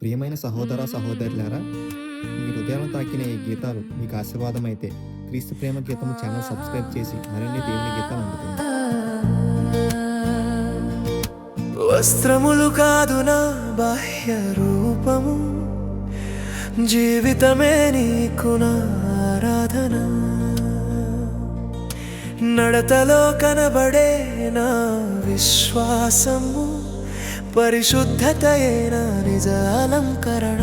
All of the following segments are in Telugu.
ప్రియమైన సహోదర సహోదరులారా మీ హృదయాలను తాకిన ఈ గీతాలు మీకు ఆశీర్వాదమైతే క్రీస్తు ప్రేమ గీతము ఛానల్ సబ్స్క్రైబ్ చేసి మరిన్ని దేవుని గీతాలు అందుతుంది వస్త్రములు కాదు నా బాహ్య రూపము జీవితమే నీకు నా ఆరాధన. నడతలో కనబడే నా విశ్వాసము పరిశుద్ధతయేనా నిజ అలంకరణ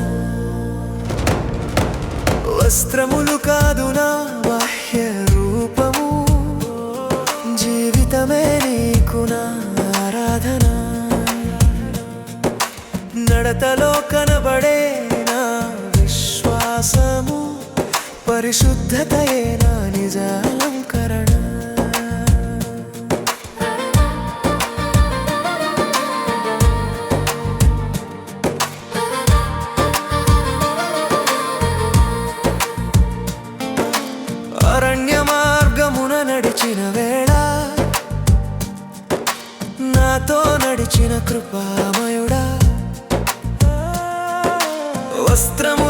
వస్త్రములు కాదు నా బాహ్య రూపము. జీవితమే నీకు నా ఆరాధన. నడతలో కనబడే నా విశ్వాసము. పరిశుద్ధతయేనా నిజ అలంకరణ కృపామయుడా. వస్త్రం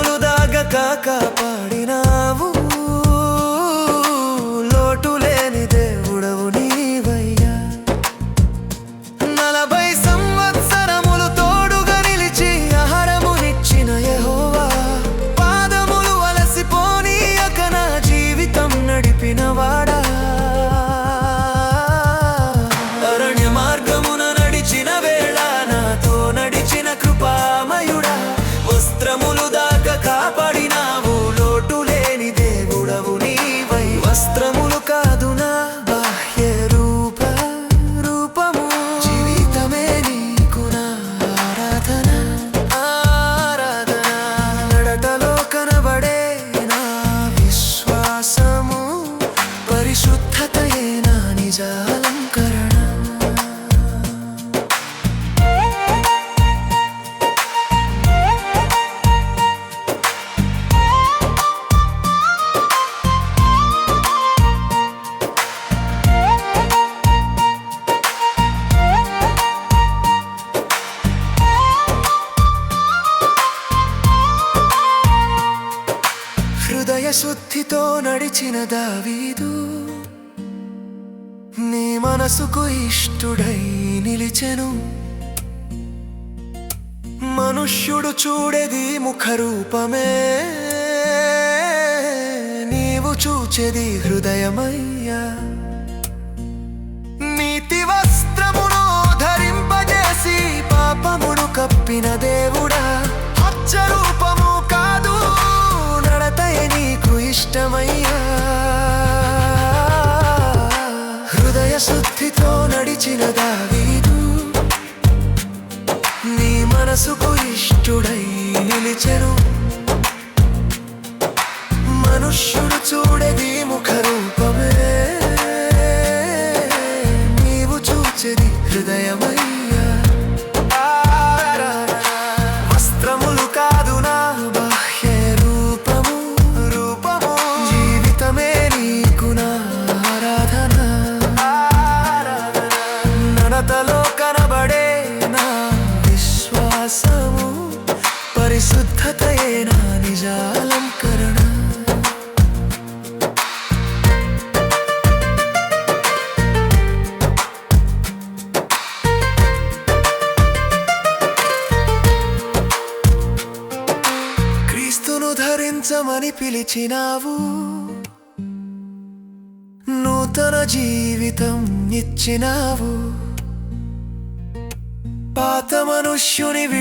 శుద్ధితో నడిచిన దావీదు నీ మనసుకు ఇష్టుడై నిలిచెను. మనుష్యుడు చూడేది ముఖరూపమే నీవు చూచేది హృదయమయ్యా. ఇష్టమయ్యా హృదయ శుద్ధితో నడిచిన దావీదు నీ మనసుకు ఇష్టుడై నిలిచెను. మనుష్యుడు చూడేది ముఖరూపమే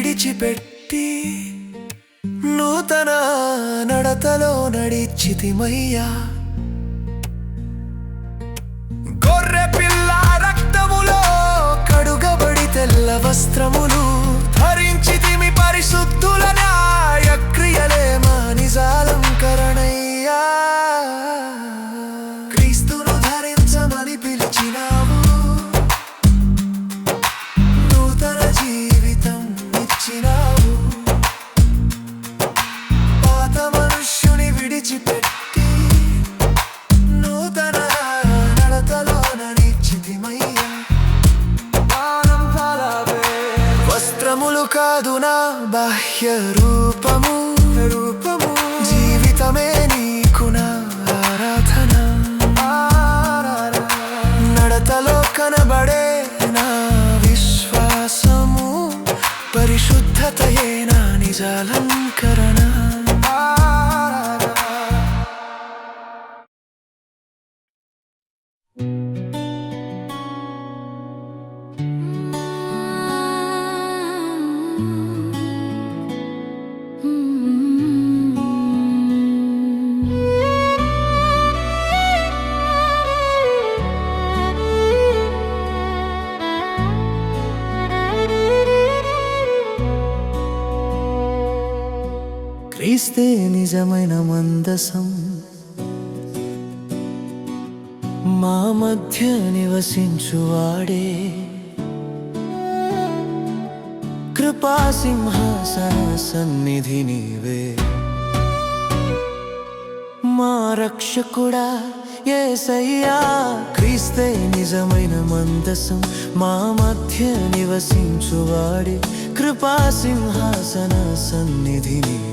విడిచిపెట్టి నూతన నడతలో నడిచితిమయ్యా. గొర్రె పిల్ల రక్తములో కడుగబడి తెల్ల వస్త్రములు ధరించితిమి పరిశుద్ధుల న్యాయ క్రియలే మా నిజాలంకరణయ్యా. కాదు నా బాహ్య రూపము. రూపము జీవితమే నీకు నా ఆరాధన. నడతలో కనబడే నా విశ్వాసము. పరిశుద్ధతయే నా నిజాలను. మందసం మా మధ్య నివసించువాడే. కృపా సింహాసన సన్నిధి నీవే. మా రక్షకుడా ఏసయ్యా క్రీస్తే నిజమైన మందసం. మా మధ్య నివసించువాడే. కృపా సింహాసన సన్నిధి నీవే.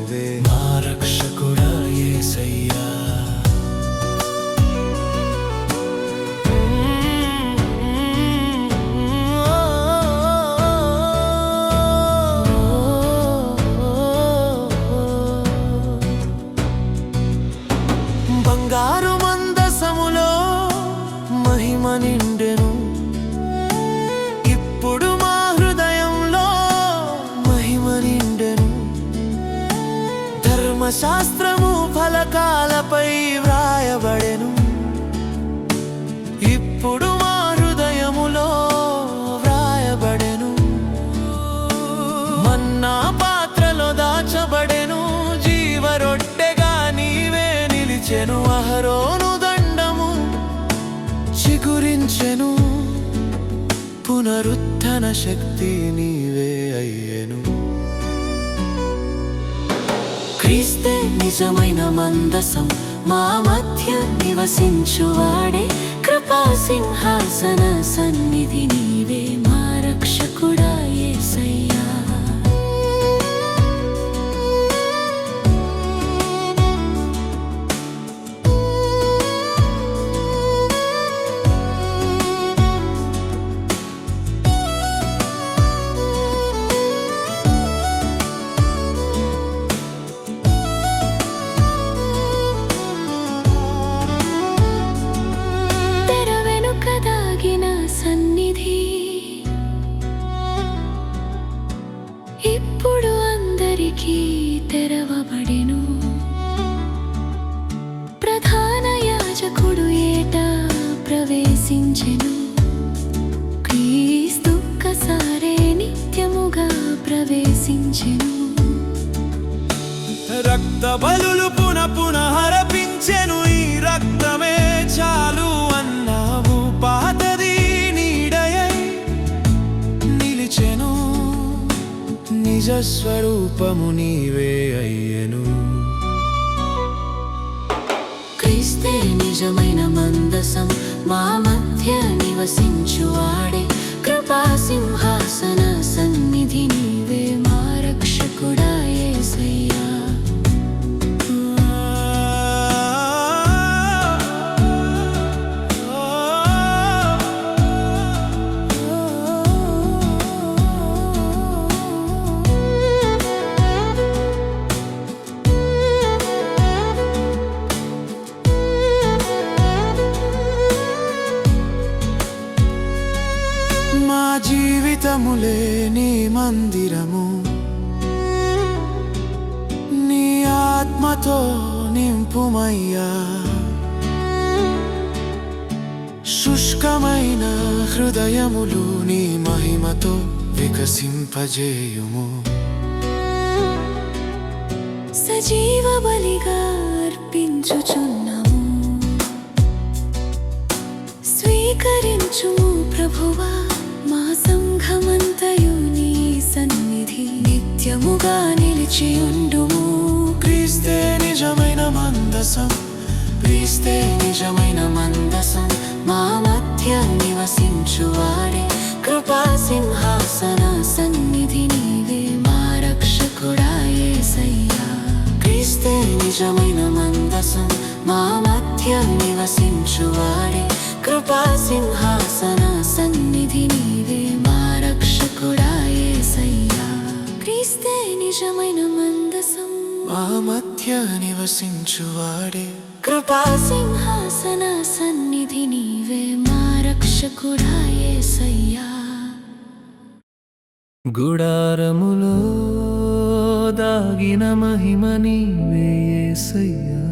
శక్తి నీవే అయ్యను. క్రీస్తే నిజమైన మందసం మా మధ్య నివసించువాడే కృపా సింహాసన సన్నిధి నీవే మా రక్ష నిజమైన మందసం మా మధ్య నివసించువాడే కృపా సింహాసన. హృదయములు నీ మహిమతో వికసింపజేయుము. సజీవ బలిగా అర్పించుచున్నాము. స్వీకరించుము ప్రభువా మా సంఘమంతయు నీ సన్నిధి. నిత్యముగా నిలిచియుండుము. క్రీస్తే నిజమైన మందసం క్రీస్తే నిజమైన మందసం. మా మధ్య నివసించువాడే కృపా సింహాసన సన్నిధి నీవే మా రక్షకుడా ఏసయ్యా క్రీస్తే నిజమైన మందసం మా మధ్య నివసించువాడే కృపా సింహాసన సన్నిధి మా రక్షకుడా ఏసయ్యా క్రీస్తే నిజమైన మందసం మా మధ్య నివసించువాడే కృపా సింహ శాసన సన్నిధి నీవే మా రక్షకుడాయే సయ్యా గుడారములో దాగిన మహిమ నీవే సయ్యా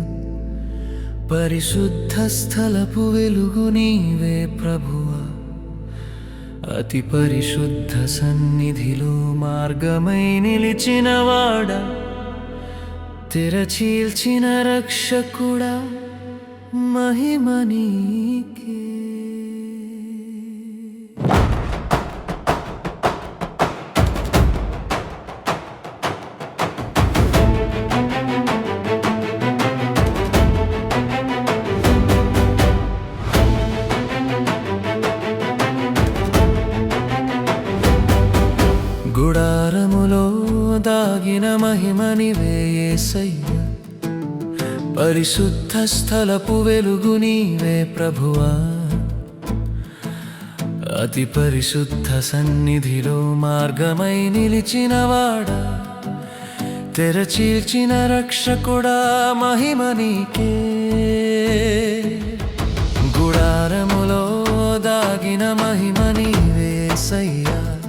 పరిశుద్ధ స్థలపు వెలుగు నీవే ప్రభువా. అతి పరిశుద్ధ సన్నిధిలో మార్గమై నిలిచినవాడా తెరచీల్చిన రక్షకుడా. మహిమ నీకే. గుడారములో దాగిన మహిమని వేయేసయ్యా పరిశుద్ధ స్థలపు వెలుగు నీవే ప్రభువా. అతి పరిశుద్ధ సన్నిధిలో మార్గమై నిలిచినవాడా తెరచీల్చిన రక్షకుడా మహిమ నీకే. గుడారములో దాగిన మహిమ నీవే సయ్యా.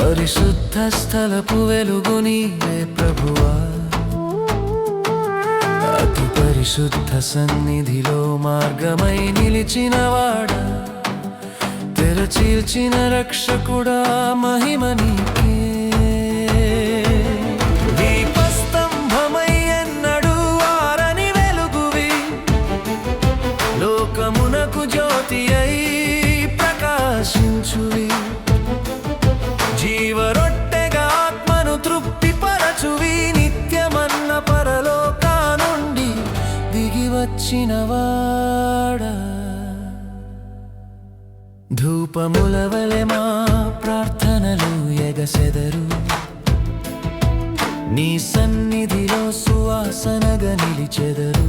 పరిశుద్ధ స్థలపు వెలుగు నీవే ప్రభువా. అతి పరిశుద్ధ సన్నిధిలో మార్గమై నిలిచినవాడా తెరచీల్చిన రక్షకుడా మహిమ నీకే. దీపస్తంభమై ఆరని వెలుగువి లోకమునకు జ్యోతి దిగి వచ్చినవాడా ధూపముల వలె మా ప్రార్థనలు ఎగసెదరు. నీ సన్నిధిలో సువాసనగా నిలిచెదరు.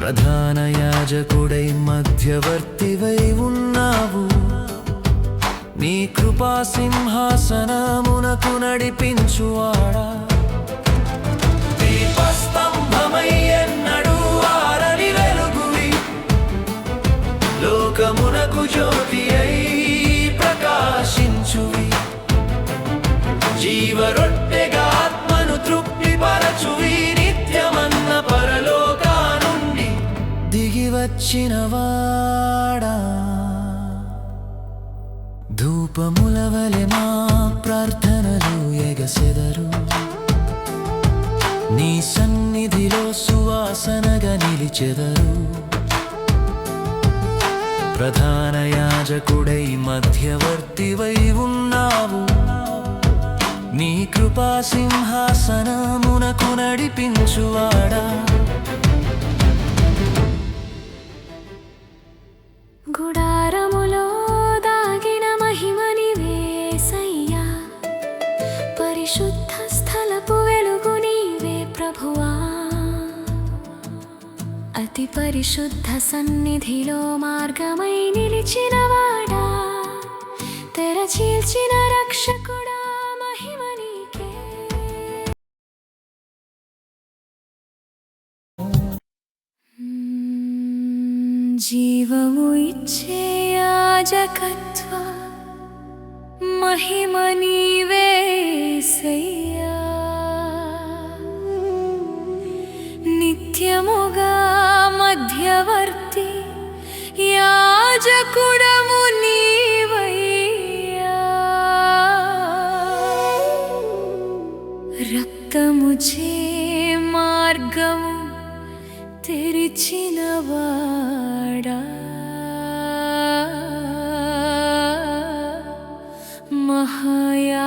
ప్రధాన యాజకుడై మధ్యవర్తివై ఉన్నావు. నీ కృపా సింహాసనమునకు నడిపించువాడా. లోకమునకు జ్యోతి అయి ప్రకాశించువి. జీవరొట్టెగా ఆత్మను తృప్తి పరచువి నిత్యమన్న పరలోకా నుండి దిగి వచ్చినవాడా ధూపముల వలె మా ప్రార్థనలు ఎగసెదరు. నీ సన్నిధిలో సువాసనగా నిలిచెదరు. ప్రధాన యాజకుడై మధ్యవర్తివై ఉన్నావు. నీ కృపా సింహాసనమునకు నడిపించువాడా? అతి పరిశుద్ధ సన్నిధిలో మార్గమై నిలిచినవాడా తెరచీల్చిన రక్షకుడా మహిమ నీకే. జీవము ఇచ్చే యాజకత్వ మహిమ నీవే సయ్య. యాజకుడము నీవయ్యా రక్తము చే మార్గము తెరిచినవాడా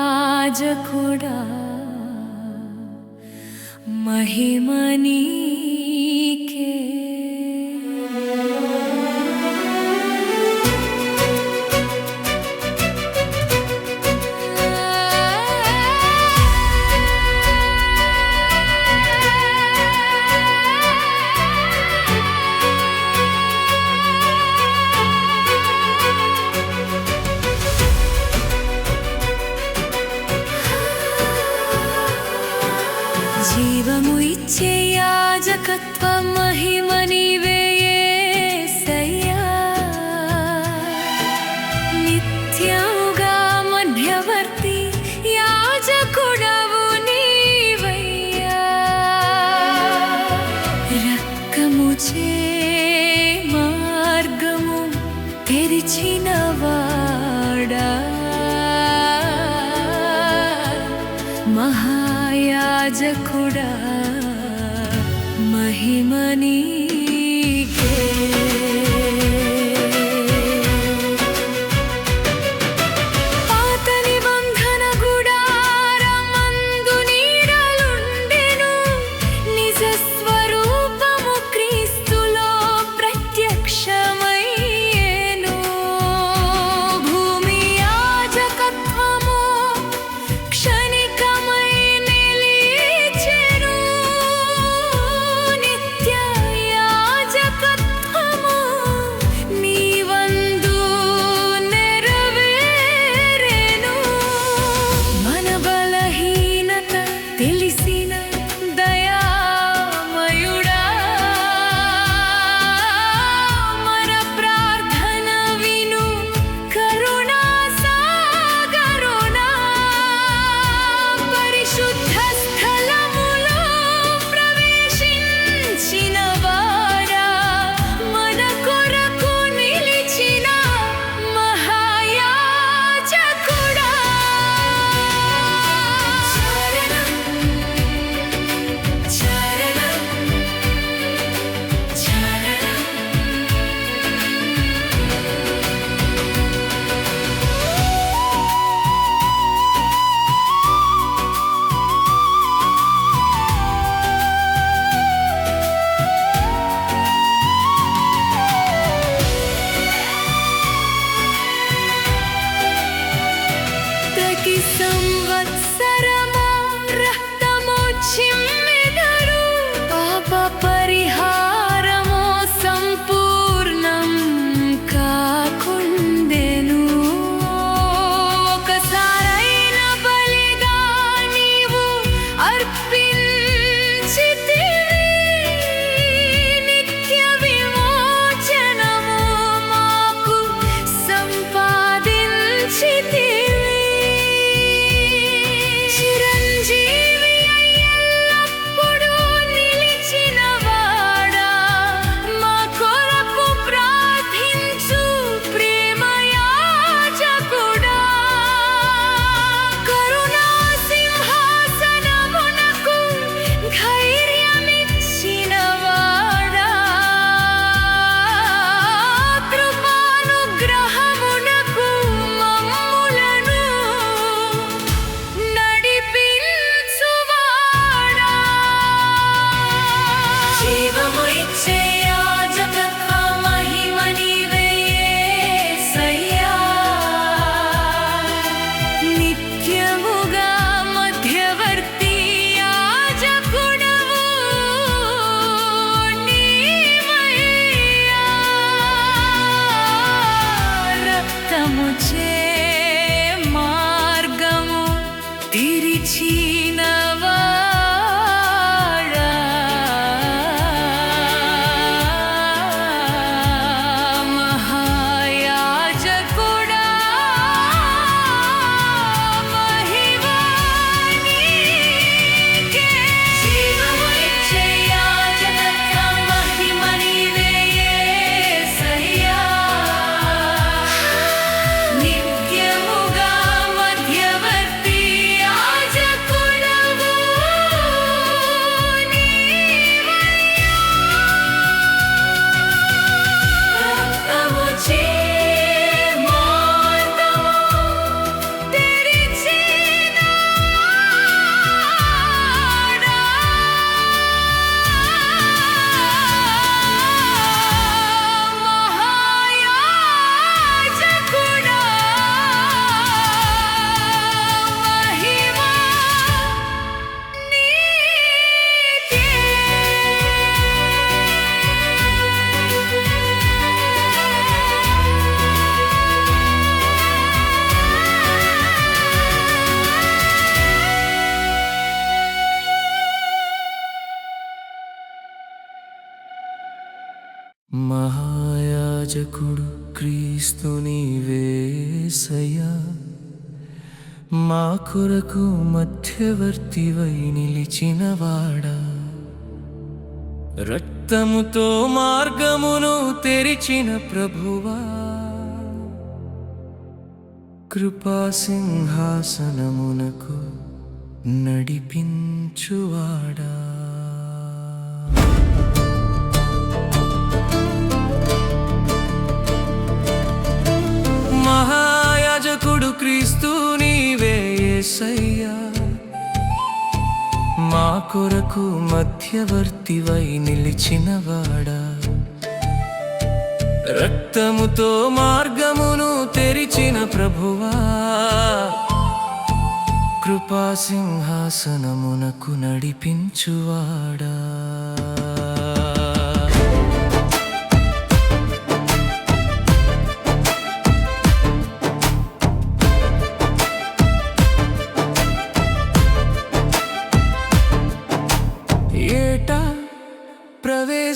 మహాయాజకుడా మహిమనీకే महिमन కొరకు మధ్యవర్తివై నిలిచినవాడా రక్తముతో మార్గమును తెరిచిన ప్రభువా. కృపా సింహాసనమునకు నడిపించువాడా. కొరకు మధ్యవర్తివై నిలిచినవాడా? రక్తముతో మార్గమును తెరిచిన ప్రభువా? కృపా సింహాసనమునకు నడిపించువాడా?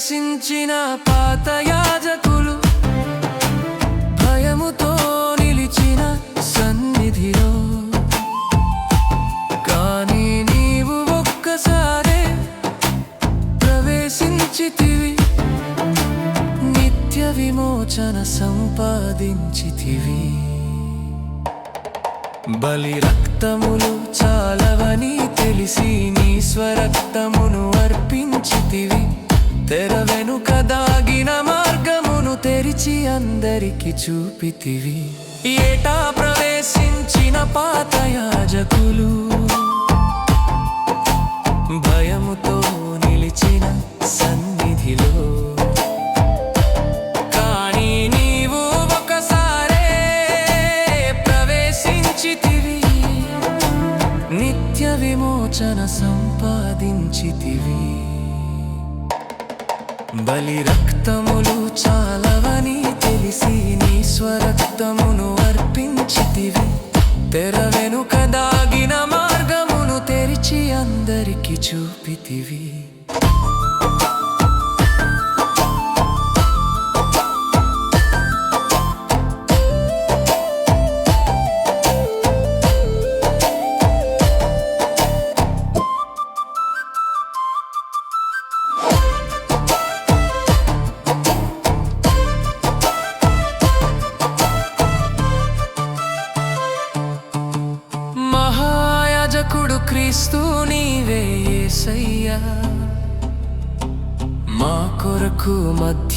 ప్రవేశించిన పాత యాజకులు భయముతో నిలిచిన సన్నిధిలో. కానీ నీవు ఒక్కసారే ప్రవేశించితివి నిత్య విమోచన సంపాదించితివి. బలి రక్తములు చాలవని తెలిసి నీ స్వరక్తమును అర్పించితివి. తెర వెనుక దాగిన మార్గమును తెరిచి అందరికి చూపితివి. ఏటా ప్రవేశించిన పాత యాజకులు? భయముతో నిలిచిన సన్నిధిలో. నీవు ప్రవేశించితివి. నిత్య విమోచన సంపాదించితివి. బలి రక్తములు చాలవని తెలిసి నీ స్వరక్తమును అర్పించితివి. తెర వెనుక దాగిన మార్గమును తెరిచి అందరికి చూపితివి.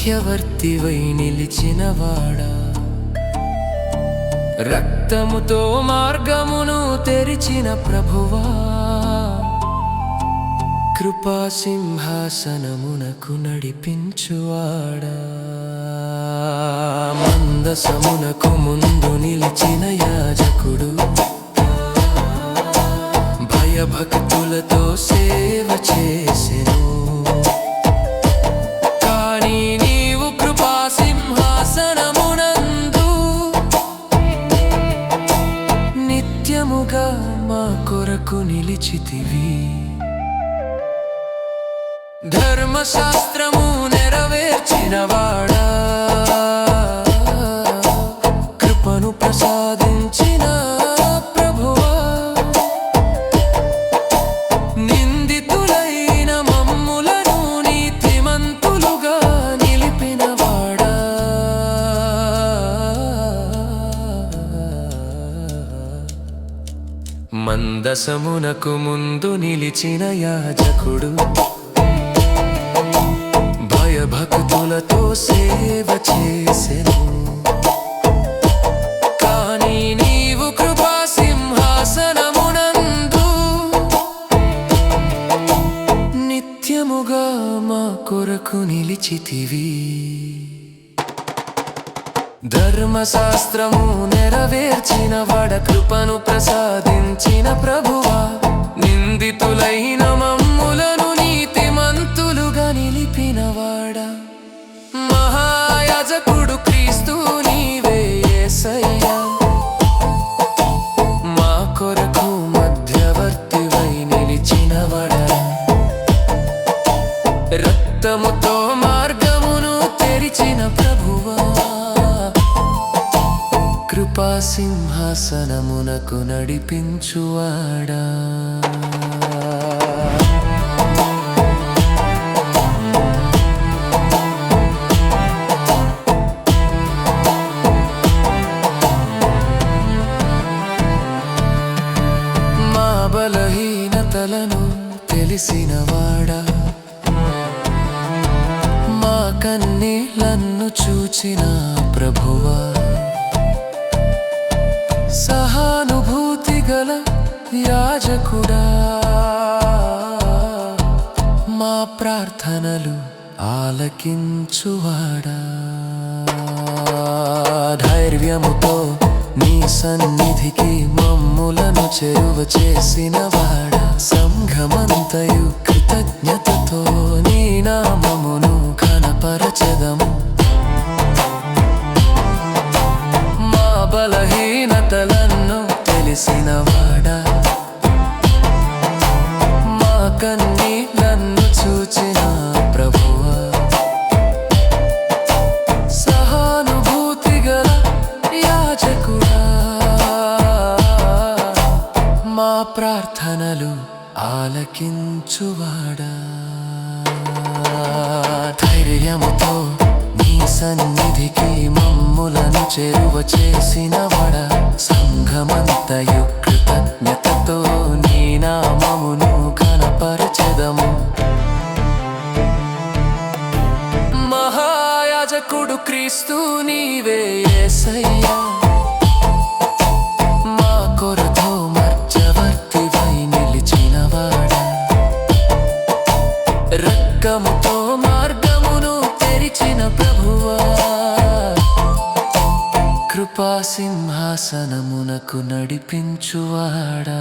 మధ్యవర్తివై నిలిచినవాడా? రక్తముతో మార్గమును తెరిచిన ప్రభువా? కృపా సింహాసనమునకు నడిపించువాడా? మందసమునకు ముందు నిలిచిన యాజకుడు? భయభక్తులతో సేవ చేసెను. నిలిచితివి ధర్మశాస్త్రము నెరవేర్చినవాడా మందసమునకు ముందు నిలిచిన యాజకుడు. భయభక్తులతో సేవ చేసెను. కానీ నీవు కృపా సింహాసనమునందు నిత్యముగా మా కొరకు నిలిచితివి. ధర్మశాస్త్రము నెరవేర్చిన వడ కృపను ప్రసాదించిన ప్రభువా. నిందితులైన మమ్మ నడిపించువాడా ప్రార్థనలు ఆలకించువాడా? ధైర్యముతో నీ సన్నిధికి మమ్ములను చెరువ చేసిన వాడా? సంఘమంతయు కృతజ్ఞ చేరువ చేసిన వడ సంఘమంత కృతజ్ఞతతో నీ నామమును కనపరచెదము. మహాయాజకుడు క్రీస్తు నీవే యేసయ్యా శాసనమునకు నడిపించువాడా?